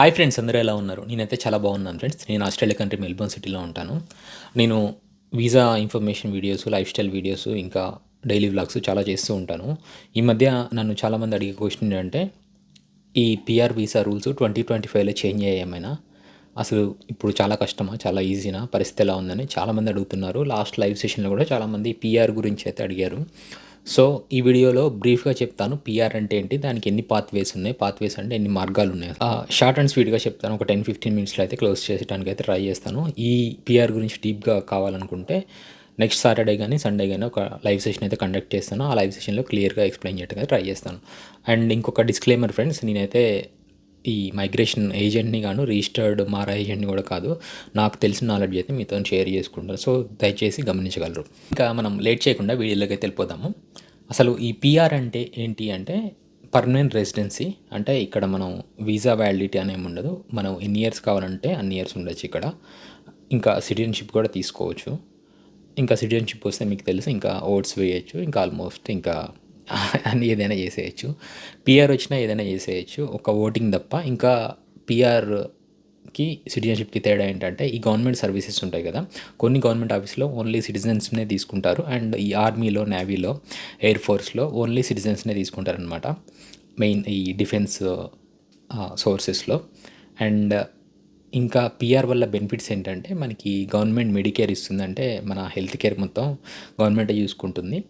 Hi friends అందరూ ఎలా ఉన్నారు? నేనైతే చాలా బాగున్నాను ఫ్రెండ్స్. నేను ఆస్ట్రేలియా కంట్రీ మెల్బోర్న్ సిటీలో ఉంటాను. నేను visa information videos lifestyle videos ఇంకా డైలీ వ్లాగ్స్ చాలా చేస్తూ ఉంటాను. ఈ మధ్య నన్ను చాలామంది అడిగే క్వశ్చన్ ఏంటంటే ఈ PR visa rules twenty twenty ఫైవ్లో చేంజ్ అయ్యేమైనా అసలు ఇప్పుడు చాలా కష్టమా? చాలా ఈజీనా? పరిస్థితి ఎలా ఉందని చాలామంది అడుగుతున్నారు. లాస్ట్ లైవ్ సెషన్లో కూడా చాలామంది పిఆర్ గురించి అయితే అడిగారు. సో ఈ వీడియోలో బ్రీఫ్గా చెప్తాను పిఆర్ అంటే ఏంటి దానికి ఎన్ని పాత్వేస్ ఉన్నాయి పాత్వేస్ అంటే ఎన్ని మార్గాలు ఉన్నాయి. షార్ట్ అండ్ స్వీట్గా చెప్తాను ఒక టెన్ ఫిఫ్టీన్ మినిట్స్లో అయితే క్లోజ్ చేసేటానికి అయితే ట్రై చేస్తాను. ఈ పిఆర్ గురించి డీప్గా కావాలనుకుంటే నెక్స్ట్ సాటర్డే కానీ సండే కానీ ఒక లైవ్ సెషన్ అయితే కండక్ట్ చేస్తాను. ఆ లైవ్ సెషన్లో క్లియర్గా ఎక్స్ప్లెయిన్ చేయడానికి ట్రై చేస్తాను. అండ్ ఇంకొక డిస్క్లైమర్ ఫ్రెండ్స్ నేనైతే ఈ మైగ్రేషన్ ఏజెంట్ని గాను రిజిస్టర్డ్ మారా ఏజెంట్ని కూడా కాదు నాకు తెలిసిన నాలెడ్జ్ అయితే మీతో షేర్ చేసుకుంటారు సో దయచేసి గమనించగలరు. ఇంకా మనం లేట్ చేయకుండా వీడియోలోకి వెళ్ళిపోదాము. అసలు ఈ పిఆర్ అంటే ఏంటి అంటే పర్మనెంట్ రెసిడెన్సీ అంటే ఇక్కడ మనం వీసా వ్యాలిడిటీ అనేమి ఉండదు. మనం ఎన్ని ఇయర్స్ కావాలంటే అన్ని ఇయర్స్ ఉండొచ్చు ఇక్కడ. ఇంకా సిటిజన్షిప్ కూడా తీసుకోవచ్చు. ఇంకా సిటిజన్షిప్ వస్తే మీకు తెలుసు ఇంకా ఓట్స్ వేయచ్చు ఇంకా ఆల్మోస్ట్ ఇంకా అని ఏదైనా చేసేయచ్చు. పిఆర్ వచ్చినా ఏదైనా చేసేయచ్చు. ఒక ఓటింగ్ తప్ప. ఇంకా పిఆర్కి సిటిజన్షిప్కి తేడా ఏంటంటే ఈ గవర్నమెంట్ సర్వీసెస్ ఉంటాయి కదా. కొన్ని గవర్నమెంట్ ఆఫీస్లో ఓన్లీ సిటిజన్స్నే తీసుకుంటారు. అండ్ ఈ ఆర్మీలో నేవీలో ఎయిర్ ఫోర్స్లో ఓన్లీ సిటిజన్స్నే తీసుకుంటారనమాట మెయిన్ ఈ డిఫెన్స్ సోర్సెస్లో అండ్ ఇంకా పిఆర్ వల్ల బెనిఫిట్స్ ఏంటంటే మనకి గవర్నమెంట్ మెడికేర్ ఇస్తుందంటే మన హెల్త్ కేర్ మొత్తం గవర్నమెంటే చూసుకుంటుంది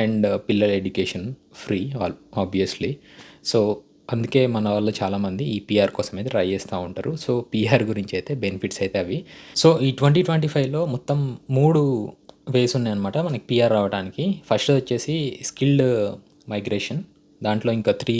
అండ్ పిల్లల education free all obviously so అందుకే మన వాళ్ళు చాలామంది ఈ పిఆర్ కోసం అయితే ట్రై చేస్తూ ఉంటారు. సో పిఆర్ గురించి అయితే బెనిఫిట్స్ అయితే అవి. సో ఈ ట్వంటీ ట్వంటీ ఫైవ్లో మొత్తం మూడు వేస్ ఉన్నాయన్నమాట మనకి పిఆర్ రావడానికి. ఫస్ట్ వచ్చేసి స్కిల్డ్ మైగ్రేషన్ దాంట్లో ఇంకా త్రీ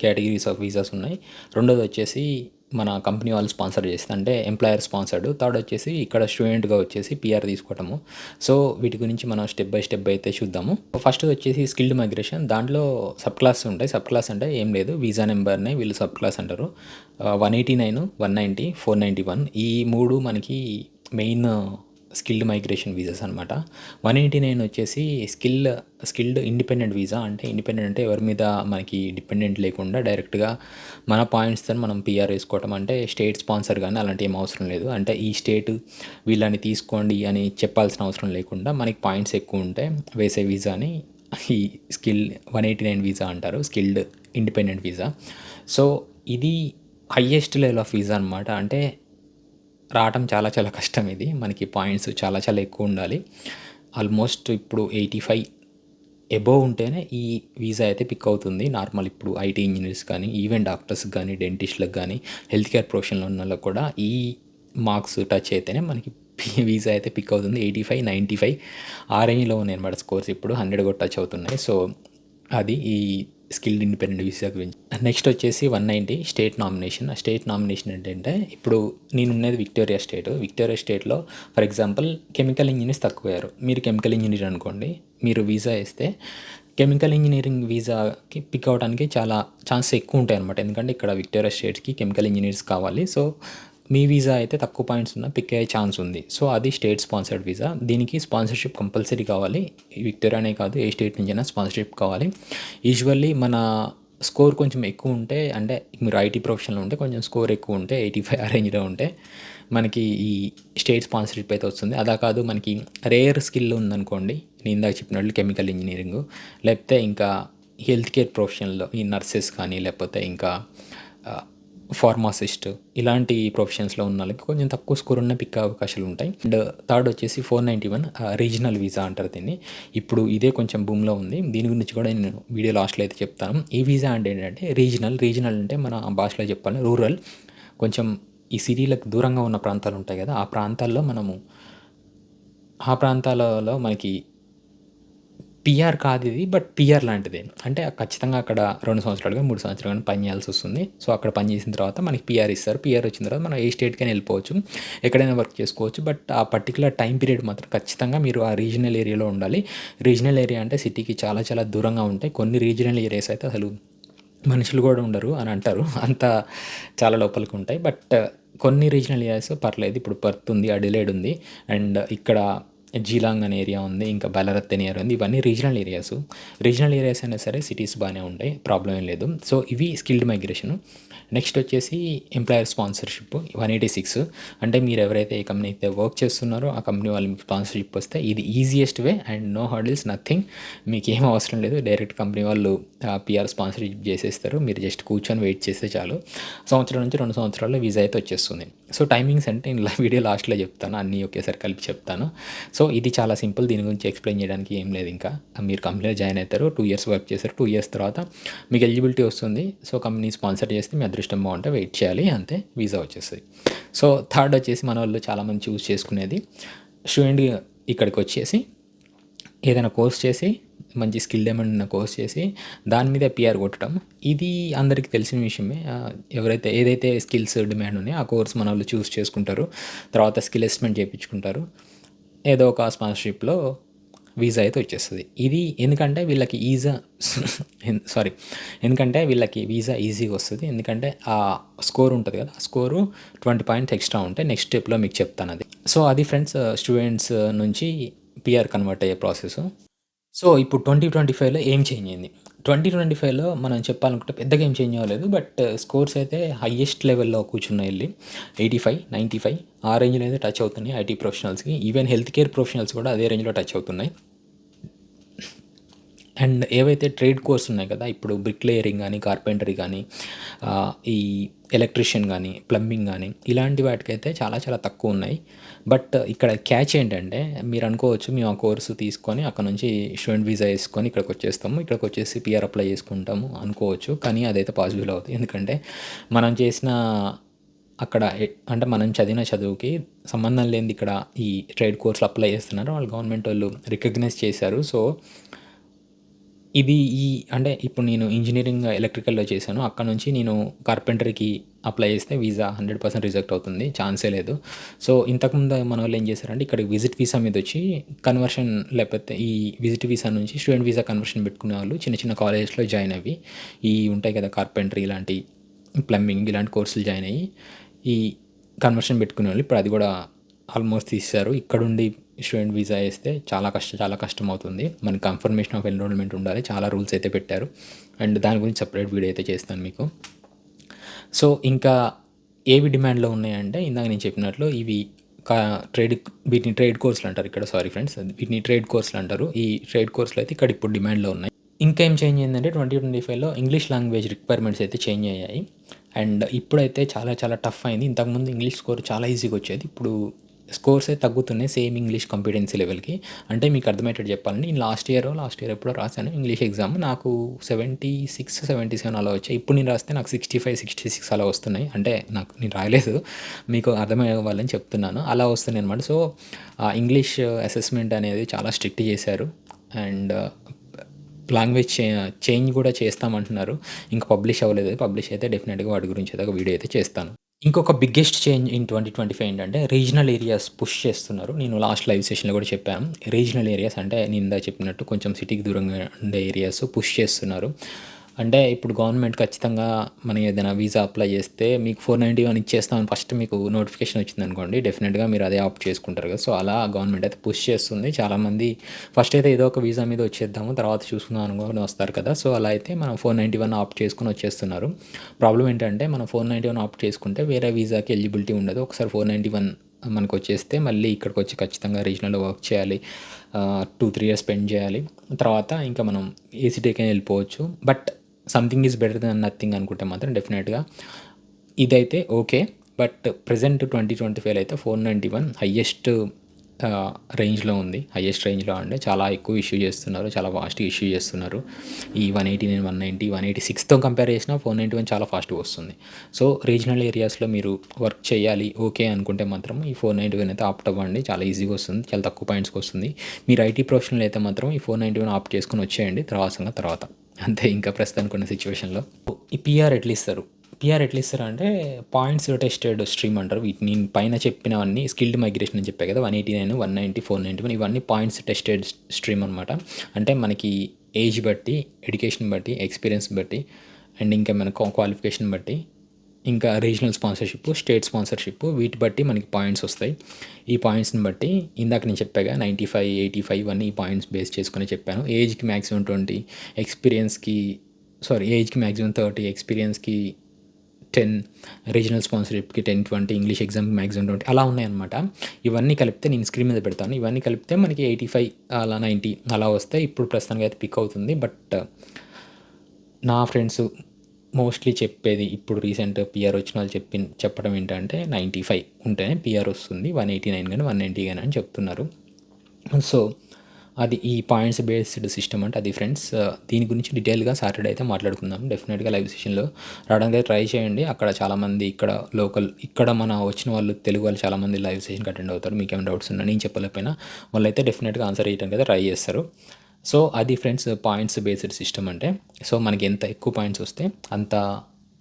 కేటగిరీస్ ఆఫ్ వీసాస్ ఉన్నాయి. రెండోది వచ్చేసి మన కంపెనీ వాళ్ళు స్పాన్సర్ చేస్తే అంటే ఎంప్లాయర్ స్పాన్సర్డ్. థర్డ్ వచ్చేసి ఇక్కడ స్టూడెంట్గా వచ్చేసి పిఆర్ తీసుకోవటము. సో వీటి గురించి మనం స్టెప్ బై స్టెప్ అయితే చూద్దాము. ఫస్ట్ వచ్చేసి స్కిల్డ్ మైగ్రేషన్. దాంట్లో సబ్ క్లాస్ ఉంటాయి. సబ్ క్లాస్ అంటే ఏం లేదు. వీసా నెంబర్నే వీళ్ళు సబ్ క్లాస్ అంటారు. One eighty nine one ninety four ninety one ఈ మూడు మనకి మెయిన్ స్కిల్డ్ మైగ్రేషన్ వీసాస్ అనమాట వన్ ఎయిటీ నైన్ వచ్చేసి స్కిల్ స్కిల్డ్ ఇండిపెండెంట్ వీసా అంటే ఇండిపెండెంట్ అంటే ఎవరి మీద మనకి డిపెండెంట్ లేకుండా డైరెక్ట్గా మన పాయింట్స్తో మనం పిఆర్ వేసుకోవటం అంటే స్టేట్ స్పాన్సర్ కానీ అలాంటి ఏం అవసరం లేదు. అంటే ఈ స్టేట్ వీళ్ళని తీసుకోండి అని చెప్పాల్సిన అవసరం లేకుండా మనకి పాయింట్స్ ఎక్కువ ఉంటే వేసే వీసాని ఈ skill one eighty nine visa అంటారు స్కిల్డ్ ఇండిపెండెంట్ వీసా సో ఇది హయ్యెస్ట్ లెవెల్ ఆఫ్ వీసా అనమాట అంటే రావటం చాలా చాలా కష్టం ఇది. మనకి పాయింట్స్ చాలా చాలా ఎక్కువ ఉండాలి. ఆల్మోస్ట్ ఇప్పుడు ఎయిటీ ఫైవ్ ఎబోవ్ ఉంటేనే ఈ వీసా అయితే పిక్ అవుతుంది. నార్మల్ ఇప్పుడు ఐటీ ఇంజనీర్స్ కానీ ఈవెన్ డాక్టర్స్ కానీ డెంటిస్ట్లకు కానీ హెల్త్ కేర్ ప్రొఫెషన్లో ఉన్న వాళ్ళకి కూడా ఈ మార్క్స్ టచ్ అయితేనే మనకి వీసా అయితే పిక్ అవుతుంది. ఎయిటీ ఫైవ్ నైంటీ ఫైవ్ ఆ రేంజ్లో ఉన్నాయి అనమాట స్కోర్స్. ఇప్పుడు హండ్రెడ్ కూడా టచ్ అవుతున్నాయి. సో అది ఈ స్కిల్డ్ ఇండిపెండెంట్ వీసా గురించి. నెక్స్ట్ వచ్చేసి వన్ నైంటీ స్టేట్ నామినేషన్ ఆ స్టేట్ నామినేషన్ ఏంటంటే ఇప్పుడు నేను ఉన్నది విక్టోరియా స్టేట్ విక్టోరియా స్టేట్లో ఫర్ ఎగ్జాంపుల్ కెమికల్ ఇంజనీర్స్ తక్కువయ్యారు. మీరు కెమికల్ ఇంజనీర్ అనుకోండి మీరు వీసా వేస్తే కెమికల్ ఇంజనీరింగ్ వీసాకి పిక్ అవడానికి చాలా ఛాన్సెస్ ఎక్కువ ఉంటాయి అనమాట ఎందుకంటే ఇక్కడ విక్టోరియా స్టేట్కి కెమికల్ ఇంజనీర్స్ కావాలి. సో మీ వీసా అయితే తక్కువ పాయింట్స్ ఉన్న పిక్ అయ్యే ఛాన్స్ ఉంది. సో అది స్టేట్ స్పాన్సర్డ్ వీసా. దీనికి స్పాన్సర్షిప్ కంపల్సరీ కావాలి. విక్టోరియానే కాదు ఏ స్టేట్ నుంచైనా స్పాన్సర్షిప్ కావాలి. యూజువల్లీ మన స్కోర్ కొంచెం ఎక్కువ ఉంటే అంటే మీరు ఐటీ ప్రొఫెషన్లో ఉంటే కొంచెం స్కోర్ ఎక్కువ ఉంటే ఎయిటీ ఫైవ్ ఆ రేంజ్లో ఉంటే మనకి ఈ స్టేట్ స్పాన్సర్షిప్ అయితే వస్తుంది. అలా కాదు మనకి రేర్ స్కిల్ ఉందనుకోండి నేను ఇందాక చెప్పినట్లు కెమికల్ ఇంజనీరింగ్ లేకపోతే ఇంకా హెల్త్ కేర్ ప్రొఫెషన్లో ఈ నర్సెస్ కానీ లేకపోతే ఇంకా ఫార్మాసిస్ట్ ఇలాంటి ప్రొఫెషన్స్లో ఉన్న వాళ్ళకి కొంచెం తక్కువ స్కోర్ ఉన్న పిక్ అవకాశాలు ఉంటాయి. అండ్ థర్డ్ వచ్చేసి four ninety one regional visa అంటారు దీన్ని. ఇప్పుడు ఇదే కొంచెం భూమిలో ఉంది. దీని గురించి కూడా నేను వీడియో లాస్ట్లో అయితే చెప్తాను. ఈ వీసా అంటే ఏంటంటే రీజనల్ రీజనల్ అంటే మన భాషలో చెప్పాలి రూరల్ కొంచెం ఈ సిటీలకు దూరంగా ఉన్న ప్రాంతాలు ఉంటాయి కదా ఆ ప్రాంతాల్లో మనము ఆ ప్రాంతాలలో మనకి పిఆర్ కాదు ఇది బట్ పిఆర్ లాంటిది. అంటే ఖచ్చితంగా అక్కడ రెండు సంవత్సరాలుగా మూడు సంవత్సరాలు పని చేయాల్సి వస్తుంది. సో అక్కడ పని చేసిన తర్వాత మనకి పిఆర్ ఇస్తారు. పిఆర్ వచ్చిన తర్వాత మనం ఏ స్టేట్కైనా వెళ్ళిపోవచ్చు. ఎక్కడైనా వర్క్ చేసుకోవచ్చు. బట్ ఆ పర్టికులర్ టైం పీరియడ్ మాత్రం ఖచ్చితంగా మీరు ఆ రీజనల్ ఏరియాలో ఉండాలి. రీజనల్ ఏరియా అంటే సిటీకి చాలా చాలా దూరంగా ఉంటాయి. కొన్ని రీజనల్ ఏరియాస్ అయితే అసలు మనుషులు కూడా ఉండరు అని అంటారు. అంత చాలా లోపలికి ఉంటాయి. బట్ కొన్ని రీజనల్ ఏరియాస్ పర్లేదు. ఇప్పుడు పర్త్ ఉంది అడిలేడ్ ఉంది. అండ్ ఇక్కడ జీలాంగ్ అనే ఏరియా ఉంది ఇంకా బలరత్ అనే ఏరియా ఉంది. ఇవన్నీ రీజనల్ ఏరియాస్ రీజనల్ ఏరియాస్ అయినా సరే సిటీస్ బాగానే ఉంటాయి ప్రాబ్లం ఏం లేదు. సో ఇవి స్కిల్డ్ మైగ్రేషన్ నెక్స్ట్ వచ్చేసి employer sponsorship one eighty six అంటే మీరు ఎవరైతే ఏ కంపెనీ అయితే వర్క్ చేస్తున్నారో ఆ కంపెనీ వాళ్ళు మీకు స్పాన్సర్షిప్ వస్తే ఇది easiest way and no hurdles nothing మీకు ఏం అవసరం లేదు డైరెక్ట్ కంపెనీ వాళ్ళు పిఆర్ స్పాన్సర్షిప్ చేసేస్తారు. మీరు జస్ట్ కూర్చొని వెయిట్ చేస్తే చాలు. సంవత్సరం నుంచి రెండు సంవత్సరాల్లో వీసా అయితే వచ్చేస్తుంది. సో టైమింగ్స్ అంటే నేను వీడియో లాస్ట్లో చెప్తాను. అన్నీ ఒకేసారి కలిపి చెప్తాను. సో ఇది చాలా సింపుల్. దీని గురించి ఎక్స్ప్లెయిన్ చేయడానికి ఏం లేదు ఇంకా. మీరు కంపెనీలో జాయిన్ అవుతారు. టూ ఇయర్స్ వర్క్ చేస్తారు. టూ ఇయర్స్ తర్వాత మీకు ఎలిజిబిలిటీ వస్తుంది. సో కంపెనీ స్పాన్సర్ చేస్తే మీ అదృష్టం బాగుంటే వెయిట్ చేయాలి. అంతే. వీసా వచ్చేస్తుంది. సో థర్డ్ వచ్చేసి మన వాళ్ళు చాలామంది చూస్ చేసుకునేది. స్టూడెంట్ ఇక్కడికి వచ్చేసి ఏదైనా కోర్స్ చేసి మంచి స్కిల్ డెమండ్ ఉన్న కోర్స్ చేసి దాని మీద పిఆర్ కొట్టడం ఇది అందరికీ తెలిసిన విషయమే. ఎవరైతే ఏదైతే స్కిల్స్ డిమాండ్ ఉన్నాయో ఆ కోర్స్ మన వాళ్ళు చూస్ చేసుకుంటారు తర్వాత స్కిల్ అసెస్మెంట్ చేయించుకుంటారు ఏదో ఒక స్పాన్సర్షిప్లో వీసా అయితే వచ్చేస్తుంది. ఇది ఎందుకంటే వీళ్ళకి ఈజా సారీ ఎందుకంటే వీళ్ళకి వీసా ఈజీగా వస్తుంది. ఎందుకంటే ఆ స్కోర్ ఉంటుంది కదా ఆ స్కోరు ట్వంటీ పాయింట్స్ ఎక్స్ట్రా ఉంటే నెక్స్ట్ స్టెప్లో మీకు చెప్తాను అది. సో అది ఫ్రెండ్స్ స్టూడెంట్స్ నుంచి పిఆర్ కన్వర్ట్ అయ్యే ప్రాసెస్. సో ఇప్పుడు ట్వంటీ ట్వంటీ ఫైవ్లో ఏం చేంజ్ అయింది? ట్వంటీ ట్వంటీ ఫైవ్లో మనం చెప్పాలనుకుంటే పెద్దగా ఏం చేంజ్ అవ్వలేదు బట్ uh, స్కోర్స్ అయితే హయ్యెస్ట్ లెవెల్లో కూర్చున్నాయి వెళ్ళి. ఎయిటీ ఫైవ్ నైంటీ ఫైవ్ ఆ రేంజ్లో అయితే టచ్ అవుతున్నాయి ఐటీ ప్రొఫెషనల్స్కి. ఈవెన్ హెల్త్ కేర్ ప్రొఫెషనల్స్ కూడా అదే రేంజ్లో టచ్ అవుతున్నాయి. అండ్ ఏవైతే ట్రేడ్ కోర్స్ ఉన్నాయి కదా ఇప్పుడు బ్రిక్ లేయరింగ్ కానీ కార్పెంటరీ కానీ uh, ఈ ఎలక్ట్రీషియన్ కానీ ప్లంబింగ్ కానీ ఇలాంటి వాటికైతే చాలా చాలా తక్కువ ఉన్నాయి. బట్ ఇక్కడ క్యాచ్ ఏంటంటే మీరు అనుకోవచ్చు మేము ఆ కోర్సు తీసుకొని అక్కడ నుంచి స్టూడెంట్ వీసా వేసుకొని ఇక్కడికి వచ్చేస్తాము. ఇక్కడికి వచ్చేసి పిఆర్ అప్లై చేసుకుంటాము అనుకోవచ్చు. కానీ అదైతే పాసిబుల్ అవుతుంది. ఎందుకంటే మనం చేసిన అక్కడ అంటే మనం చదివిన చదువుకి సంబంధం లేనిది ఇక్కడ ఈ ట్రేడ్ కోర్సులు అప్లై చేస్తున్నారు. వాళ్ళు గవర్నమెంట్ వాళ్ళు రికగ్నైజ్ చేశారు. సో ఇది ఈ అంటే ఇప్పుడు నేను ఇంజనీరింగ్ ఎలక్ట్రికల్‌లో చేశాను. అక్కడ నుంచి నేను కార్పెంటర్‌కి అప్లై చేస్తే వీసా హండ్రెడ్ పర్సెంట్ రిజెక్ట్ అవుతుంది. ఛాన్సే లేదు. సో, ఇంతకుముందు మన వాళ్ళు ఏం చేశారంటే ఇక్కడ విజిట్ వీసా మీద వచ్చి కన్వర్షన్ లేకపోతే ఈ విజిట్ వీసా నుంచి స్టూడెంట్ వీసా కన్వర్షన్ పెట్టుకునే వాళ్ళు చిన్న చిన్న కాలేజెస్‌లో జాయిన్ అవి ఈ ఉంటాయి కదా! కార్పెంటరీ ఇలాంటి ప్లంబింగ్ ఇలాంటి కోర్సులు జాయిన్ అయ్యి, ఈ కన్వర్షన్ పెట్టుకునే వాళ్ళు ఇప్పుడు అది కూడా ఆల్మోస్ట్ తీసేశారు. ఇక్కడుండి స్టూడెంట్ వీసా వేస్తే చాలా కష్టం చాలా కష్టం అవుతుంది మనకి కన్ఫర్మేషన్ ఆఫ్ ఎన్రోల్మెంట్ ఉండాలి. చాలా రూల్స్ అయితే పెట్టారు. అండ్ దాని గురించి సపరేట్ వీడియో అయితే చేస్తాను మీకు. సో ఇంకా ఏవి డిమాండ్లో ఉన్నాయంటే ఇందాక నేను చెప్పినట్లు ఇవి కా ట్రేడ్ వీటిని ట్రేడ్ కోర్సులు అంటారు ఇక్కడ. సారీ ఫ్రెండ్స్ వీటిని ట్రేడ్ కోర్సులు అంటారు. ఈ ట్రేడ్ కోర్సులు అయితే ఇక్కడ ఇప్పుడు డిమాండ్లో ఉన్నాయి. ఇంకా ఏం చేంజ్ అయిందంటే ట్వంటీ ట్వంటీ ఫైవ్లో ఇంగ్లీష్ లాంగ్వేజ్ రిక్వైర్మెంట్స్ అయితే చేంజ్ అయ్యాయి. అండ్ ఇప్పుడైతే చాలా చాలా టఫ్ అయింది. ఇంతకుముందు ఇంగ్లీష్ స్కోర్ చాలా ఈజీగా వచ్చేది. ఇప్పుడు స్కోర్స్ అయితే తగ్గుతున్నాయి సేమ్ ఇంగ్లీష్ కాంపిటెన్సీ లెవెల్కి. అంటే మీకు అర్థమయ్యేటట్టు చెప్పాలంటే నేను లాస్ట్ ఇయర్ లాస్ట్ ఇయర్ ఎప్పుడో రాశాను ఇంగ్లీష్ ఎగ్జామ్. నాకు సెవెంటీ సిక్స్ సెవెంటీ సెవెన్ అలా వచ్చాయి. ఇప్పుడు నేను రాస్తే నాకు సిక్స్టీ ఫైవ్ సిక్స్టీ సిక్స్ అలా వస్తున్నాయి. అంటే నాకు నేను రాయలేదు. మీకు అర్థమయ్యే వాళ్ళని చెప్తున్నాను. అలా వస్తున్నాయి అనమాట సో ఇంగ్లీష్ అసెస్మెంట్ అనేది చాలా స్ట్రిక్ట్ చేశారు. అండ్ లాంగ్వేజ్ చేంజ్ కూడా చేస్తామంటున్నారు. ఇంకా పబ్లిష్ అవ్వలేదు. పబ్లిష్ అయితే డెఫినెట్గా వాటి గురించి అయితే ఒక వీడియో అయితే చేస్తాను. ఇంకొక biggest change in twenty twenty five ఏంటంటే రీజనల్ ఏరియాస్ పుష్ చేస్తున్నారు. నేను లాస్ట్ లైవ్ సెషన్లో కూడా చెప్పాను. రీజనల్ ఏరియాస్ అంటే నేను ఇందా చెప్పినట్టు కొంచెం సిటీకి దూరంగా ఉండే ఏరియాస్ పుష్ చేస్తున్నారు. అంటే ఇప్పుడు గవర్నమెంట్ ఖచ్చితంగా మనం ఏదైనా వీసా అప్లై చేస్తే మీకు ఫోర్ నైంటీ వన్ ఇచ్చేస్తామని ఫస్ట్ మీకు నోటిఫికేషన్ వచ్చింది అనుకోండి డెఫినెట్గా మీరు అదే ఆప్ట్ చేసుకుంటారు కదా. సో అలా గవర్నమెంట్ అయితే పుష్ చేస్తుంది. చాలామంది ఫస్ట్ అయితే ఏదో ఒక వీసా మీద వచ్చేద్దాము తర్వాత చూసుకుందాం అనుకోని వస్తారు కదా. సో అలా అయితే మనం ఫోర్ నైంటీ వన్ ఆప్ట్ చేసుకుని వచ్చేస్తున్నారు. ప్రాబ్లం ఏంటంటే మనం ఫోర్ నైంటీ వన్ ఆప్ట్ చేసుకుంటే వేరే వీసాకి ఎలిజిబిలిటీ ఉండదు. ఒకసారి ఫోర్ నైంటీ వన్ మనకు వచ్చేస్తే మళ్ళీ ఇక్కడికి వచ్చి ఖచ్చితంగా రీజనల్లో వర్క్ చేయాలి. టూ త్రీ ఇయర్స్ స్పెండ్ చేయాలి. తర్వాత ఇంకా మనం ఏసీటీకైనా వెళ్ళిపోవచ్చు. But something is better then nothing అనుకుంటే మాత్రం డెఫినెట్గా ఇదైతే okay. But present twenty twenty five అయితే ఫోర్ నైంటీ వన్ హయ్యెస్ట్ రేంజ్లో ఉంది. హయ్యెస్ట్ రేంజ్లో అంటే చాలా ఎక్కువ ఇష్యూ చేస్తున్నారు చాలా ఫాస్ట్గా ఇష్యూ చేస్తున్నారు. ఈ one eighty nine one ninety one eighty సిక్స్తో compare చేసినా ఫోర్ నైంటీ వన్ చాలా ఫాస్ట్గా వస్తుంది. సో రీజనల్ ఏరియాస్లో మీరు వర్క్ చేయాలి ఓకే అనుకుంటే మాత్రం ఈ ఫోర్ నైంటీ వన్ అయితే ఆప్ట్ అవ్వండి. చాలా ఈజీగా వస్తుంది చాలా తక్కువ పాయింట్స్కి వస్తుంది. మీరు ఐటీ ప్రొఫెషనల్ అయితే మాత్రం ఈ ఫోర్ నైంటీ వన్ ఆప్ట్ చేసుకుని వచ్చేయండి తర్వాత తర్వాత. అంతే ఇంకా ప్రస్తుతానికి ఉన్న సిచ్యువేషన్లో. ఈ పిఆర్ ఎట్లా ఇస్తారు? పిఆర్ ఎట్లా ఇస్తారు అంటే పాయింట్స్ టెస్టెడ్ స్ట్రీమ్ అంటారు. వీటిని పైన చెప్పినవన్నీ స్కిల్డ్ మైగ్రేషన్ అని చెప్పాయి కదా one eighty nine one ninety four ninety one ఇవన్నీ పాయింట్స్ టెస్టెడ్ స్ట్రీమ్ అనమాట అంటే మనకి ఏజ్ బట్టి ఎడ్యుకేషన్ బట్టి ఎక్స్పీరియన్స్ బట్టి అండ్ ఇంకా మన క్వాలిఫికేషన్ బట్టి ఇంకా రీజనల్ స్పాన్సర్షిప్ స్టేట్ స్పాన్సర్షిప్ వీటి బట్టి మనకి పాయింట్స్ వస్తాయి. ఈ పాయింట్స్ని బట్టి ఇందాక నేను చెప్పాగా నైంటీ ఫైవ్ ఎయిటీ ఫైవ్ అన్ని ఈ పాయింట్స్ బేస్ చేసుకుని చెప్పాను. ఏజ్కి మ్యాక్సిమం ట్వంటీ ఎక్స్పీరియన్స్కి సారీ ఏజ్కి మ్యాక్సిమం థర్టీ ఎక్స్పీరియన్స్కి టెన్ రీజనల్ స్పాన్సర్షిప్కి టెన్ ట్వంటీ ఇంగ్లీష్ ఎగ్జామ్కి మ్యాక్సిమం ట్వంటీ అలా ఉన్నాయన్నమాట. ఇవన్నీ కలిపితే నేను స్క్రీన్ మీద పెడతాను. ఇవన్నీ కలిపితే మనకి ఎయిటీ ఫైవ్ అలా నైంటీ అలా వస్తే ఇప్పుడు ప్రస్తుతానికి అయితే పిక్ అవుతుంది. బట్ నా ఫ్రెండ్స్ మోస్ట్లీ చెప్పేది ఇప్పుడు రీసెంట్ పిఆర్ వచ్చిన వాళ్ళు చెప్పి చెప్పడం ఏంటంటే నైంటీ ఫైవ్ ఉంటేనే పిఆర్ వస్తుంది వన్ ఎయిటీ నైన్ కానీ వన్ నైంటీ కానీ అని చెప్తున్నారు. సో అది ఈ పాయింట్స్ బేస్డ్ సిస్టమ్ అంటే అది ఫ్రెండ్స్ దీని గురించి డీటెయిల్గా సాటర్డే అయితే మాట్లాడుకుందాం. డెఫినెట్గా లైవ్ సెషన్లో రావడానికి ట్రై చేయండి. అక్కడ చాలామంది ఇక్కడ లోకల్ ఇక్కడ మన వచ్చిన వాళ్ళు తెలుగు వాళ్ళు చాలామంది లైవ్ సెషన్కి అటెండ్ అవుతారు. మీకేమైనా డౌట్స్ ఉన్నా నేను చెప్పలేకపోయినా వాళ్ళైతే డెఫినెట్గా ఆన్సర్ చేయడానికి అయితే ట్రై చేస్తారు. సో అది ఫ్రెండ్స్ పాయింట్స్ బేస్డ్ సిస్టమ్ అంటే సో మనకి ఎంత ఎక్కువ పాయింట్స్ వస్తే అంత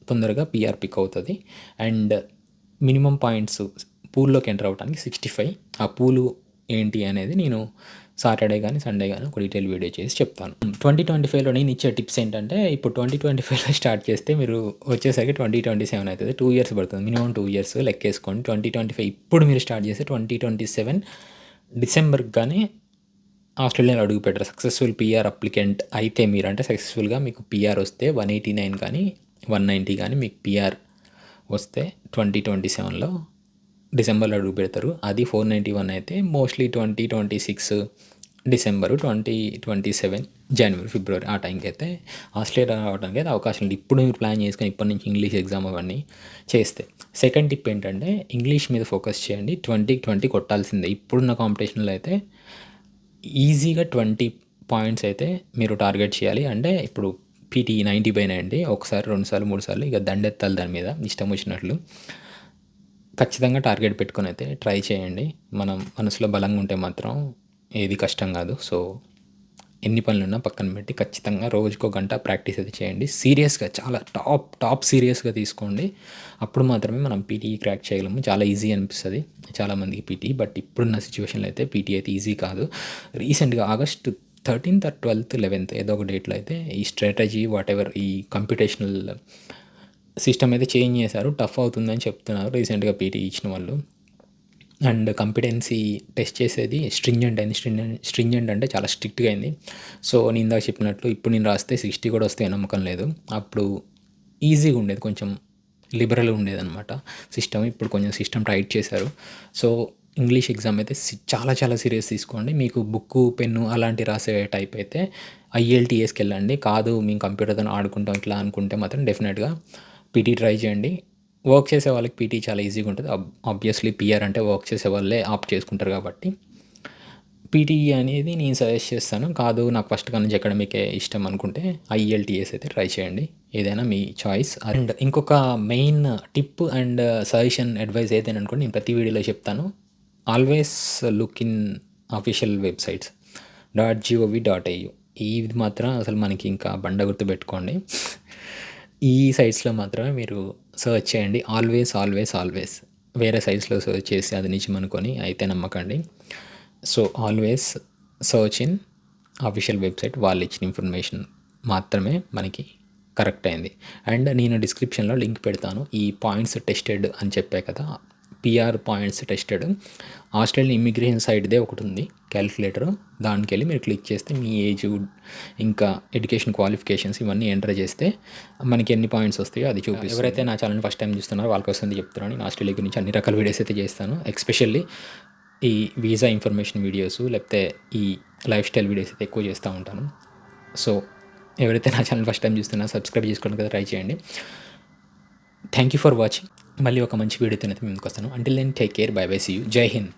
తొందరగా పిఆర్ పిక్ అవుతుంది. అండ్ మినిమం పాయింట్స్ పూల్లోకి ఎంటర్ అవ్వడానికి సిక్స్టీ ఫైవ్ ఆ పూలు ఏంటి అనేది నేను సాటర్డే కానీ సండే కానీ ఒక డీటెయిల్ వీడియో చేసి చెప్తాను. ట్వంటీ ట్వంటీ ఫైవ్లో నేను ఇచ్చే టిప్స్ ఏంటంటే ఇప్పుడు ట్వంటీ ట్వంటీ ఫైవ్లో స్టార్ట్ చేస్తే మీరు వచ్చేసరికి ట్వంటీ ట్వంటీ సెవెన్ అవుతుంది. టూ ఇయర్స్ పడుతుంది. మినిమం టూ ఇయర్స్ లెక్కేసుకోండి. ట్వంటీ ట్వంటీ ఫైవ్ ఇప్పుడు మీరు స్టార్ట్ చేస్తే ట్వంటీ ట్వంటీ సెవెన్ డిసెంబర్కి కానీ ఆస్ట్రేలియాలో అడుగు పెట్టారు? సక్సెస్ఫుల్ పిఆర్ అప్లికెంట్ అయితే మీరు అంటే సక్సెస్ఫుల్గా మీకు పిఆర్ వస్తే వన్ ఎయిటీ నైన్ కానీ వన్ నైంటీ కానీ మీకు పిఆర్ వస్తే ట్వంటీ ట్వంటీ సెవెన్లో డిసెంబర్లో అడుగు పెడతారు. అది ఫోర్ నైంటీ వన్ అయితే mostly twenty twenty six December twenty twenty seven జనవరి ఫిబ్రవరి ఆ టైంకి అయితే ఆస్ట్రేలియా రావడానికి అయితే అవకాశం ఉంది. ఇప్పుడు మీరు ప్లాన్ చేసుకొని ఇప్పటి నుంచి ఇంగ్లీష్ ఎగ్జామ్ అవన్నీ చేస్తే. సెకండ్ టిప్ ఏంటంటే ఇంగ్లీష్ మీద ఫోకస్ చేయండి. ట్వంటీకి ట్వంటీ కొట్టాల్సిందే. ఇప్పుడున్న కాంపిటీషన్లో అయితే ఈజీగా ట్వంటీ పాయింట్స్ అయితే మీరు టార్గెట్ చేయాలి. అంటే ఇప్పుడు పీటీ నైంటీ పైన అండి ఒకసారి రెండుసార్లు మూడు సార్లు ఇక దండెత్తాలి దాని మీద ఇష్టం వచ్చినట్లు. ఖచ్చితంగా టార్గెట్ పెట్టుకొని అయితే ట్రై చేయండి. మనం మనసులో బలంగా ఉంటే మాత్రం ఏది కష్టం కాదు. సో ఎన్ని పనులున్నా పక్కన పెట్టి ఖచ్చితంగా రోజుకో గంట ప్రాక్టీస్ అయితే చేయండి. సీరియస్గా చాలా టాప్ టాప్ సీరియస్గా తీసుకోండి. అప్పుడు మాత్రమే మనం పీటీ క్రాక్ చేయగలము. చాలా ఈజీ అనిపిస్తుంది. చాలామందికి పీటీ బట్ ఇప్పుడున్న సిచ్యువేషన్లో అయితే పీటీ అయితే ఈజీ కాదు. రీసెంట్గా August thirteenth or twelfth eleventh ఏదో ఒక డేట్లో అయితే ఈ స్ట్రాటజీ వాట్ ఎవర్ ఈ కంప్యూటేషనల్ సిస్టమ్ అయితే చేంజ్ చేశారు. టఫ్ అవుతుందని చెప్తున్నారు. రీసెంట్గా పీటీ ఇచ్చిన వాళ్ళు. అండ్ కంపిటెన్సీ టెస్ట్ చేసేది స్ట్రింజెంట్ అయింది. స్ట్రింజెంట్ స్ట్రింజెంట్ అంటే చాలా స్ట్రిక్ట్గా అయింది. సో నేను ఇందాక చెప్పినట్లు ఇప్పుడు నేను రాస్తే సిక్స్టీ కూడా వస్తే నమ్మకం లేదు. అప్పుడు ఈజీగా ఉండేది. కొంచెం లిబరల్ ఉండేదన్నమాట సిస్టమ్ ఇప్పుడు కొంచెం సిస్టమ్ టైట్ చేశారు. సో ఇంగ్లీష్ ఎగ్జామ్ అయితే చాలా చాలా సీరియస్ తీసుకోండి. మీకు బుక్కు పెన్ను అలాంటి రాసే టైప్ అయితే ఐఎల్టీఎస్కి వెళ్ళండి. కాదు మేము కంప్యూటర్తో ఆడుకుంటాం ఇట్లా అనుకుంటే మాత్రం డెఫినెట్గా పీటీ ట్రై చేయండి. వర్క్ చేసే వాళ్ళకి పీటీ చాలా ఈజీగా ఉంటుంది. ఆబ్వియస్లీ పిఆర్ అంటే వర్క్ చేసే వాళ్ళే ఆప్ట్ చేసుకుంటారు కాబట్టి. పీటీ అనేది నేను సజెస్ట్ చేస్తాను. కాదు నాకు ఫస్ట్ నుంచి అకాడమికే ఇష్టం అనుకుంటే ఐఎల్టీఎస్ అయితే ట్రై చేయండి. ఏదైనా మీ చాయిస్ అండ్ ఇంకొక main tip and suggestion advice ఏదైనా అనుకోండి నేను ప్రతి వీడియోలో చెప్తాను. Always look in official websites dot GOV dot in ఇది మాత్రం అసలు మనకి ఇంకా బండ గుర్తు పెట్టుకోండి. ఈ సైట్స్లో మాత్రమే మీరు సర్చ్ చేయండి. ఆల్వేస్ ఆల్వేస్ ఆల్వేస్ వేరే సైట్స్లో సర్చ్ చేసి అది నిజం అనుకొని అయితే నమ్మకండి. So always search in official website వాళ్ళు ఇచ్చిన ఇన్ఫర్మేషన్ మాత్రమే మనకి కరెక్ట్ అయింది. అండ్ నేను డిస్క్రిప్షన్లో లింక్ పెడతాను. ఈ పాయింట్స్ టెస్టెడ్ అని చెప్పే కదా PR points tested Australian immigration సైడ్దే ఒకటి ఉంది క్యాలిక్యులేటర్ దానికి వెళ్ళి మీరు క్లిక్ చేస్తే మీ ఏజ్ ఇంకా ఎడ్యుకేషన్ క్వాలిఫికేషన్స్ ఇవన్నీ ఎంటర్ చేస్తే మనకి ఎన్ని పాయింట్స్ వస్తాయో అది చూపిస్తుంది. ఎవరైతే నా ఛానల్ ఫస్ట్ టైం చూస్తున్నారో వాళ్ళకి వస్తుంది చెప్తున్నాను. నేను ఆస్ట్రేలియా గురించి అన్ని రకాల వీడియోస్ అయితే చేస్తాను. ఎక్స్పెషల్లీ ఈ వీసా ఇన్ఫర్మేషన్ వీడియోస్ లేకపోతే ఈ లైఫ్ స్టైల్ వీడియోస్ అయితే ఎక్కువ చేస్తూ ఉంటాను. సో ఎవరైతే నా ఛానల్ ఫస్ట్ టైం చూస్తున్నా సబ్స్క్రైబ్ చేసుకోవడానికి కదా ట్రై చేయండి. థ్యాంక్ యూ ఫర్ వాచింగ్ మళ్ళీ ఒక మంచి వీడియోతో అయితే ముందుకు వస్తాను until then take care bye bye see you జై హింద్